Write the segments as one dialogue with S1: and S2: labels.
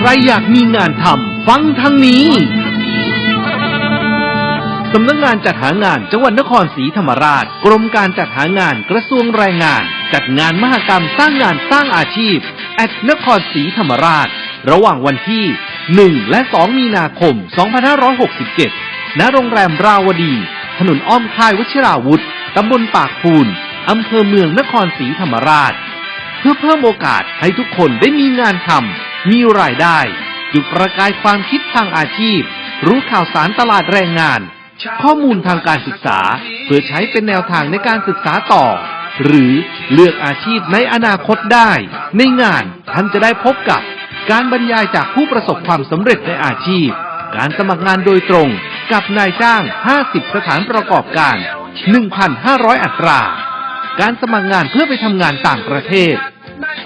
S1: ใครอยากมีงานทำฟังทางนี้สำนักงานจัดหางานจังหวัดนครศรีธรรมราช กรมการจัดหางานกระทรวงแรงงาน จัดงานมหกรรมสร้างงานสร้างอาชีพแอดนครศรีธรรมราช ระหว่างวันที่ 1 และ 2 มีนาคม 2567 ณ โรงแรมราวดี ถนนอ้อมค่ายวชิราวุธตำบลปากพูนอำเภอเมืองนครศรีธรรมราช เพื่อเพิ่มโอกาสให้ทุกคนได้มีงานทำ มีรายได้จุดประกายความคิดทางอาชีพ รู้ข่าวสารตลาดแรงงาน ข้อมูลทางการศึกษา เพื่อใช้เป็นแนวทางในการศึกษาต่อ หรือเลือกอาชีพในอนาคตได้ ในงานท่านจะได้พบกับ การบรรยายจากผู้ประสบความสำเร็จในอาชีพ การสมัครงานโดยตรงกับนายจ้าง 50 สถานประกอบการ 1,500 อัตรา การสมัครงานเพื่อไปทำงานต่างประเทศ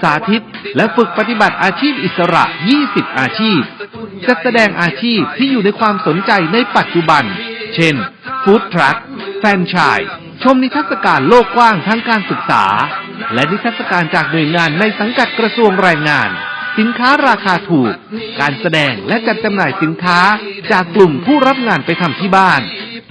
S1: สาธิต และฝึกปฏิบัติอาชีพอิสระ 20 อาชีพ จัดแสดงอาชีพที่อยู่ในความสนใจในปัจจุบัน เช่น ฟู้ดทรัค แฟรนชส์ชมนิทรรศการโลกกว้างทางการศึกษา และนิทรรศการจากหน่วยงานในสังกัดกระทรวงแรงงาน สินค้าราคาถูก การแสดงและจัดจำหน่ายสินค้าจากกลุ่มผู้รับงานไปทำที่บ้าน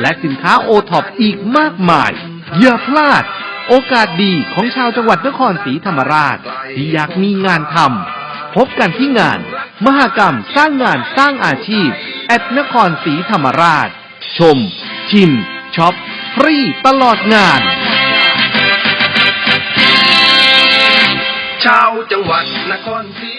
S1: และสินค้าโอท็อปอีกมากมาย อย่าพลาด โอกาสดีของชาวจังหวัดนครศรีธรรมราช ที่อยากมีงานทำพบกันที่งาน มหกรรมสร้างงานสร้างอาชีพ แอดนครศรีธรรมราช ชม ชิมช็อป ฟรีตลอดงาน
S2: ชาวจังหวัดนครศรี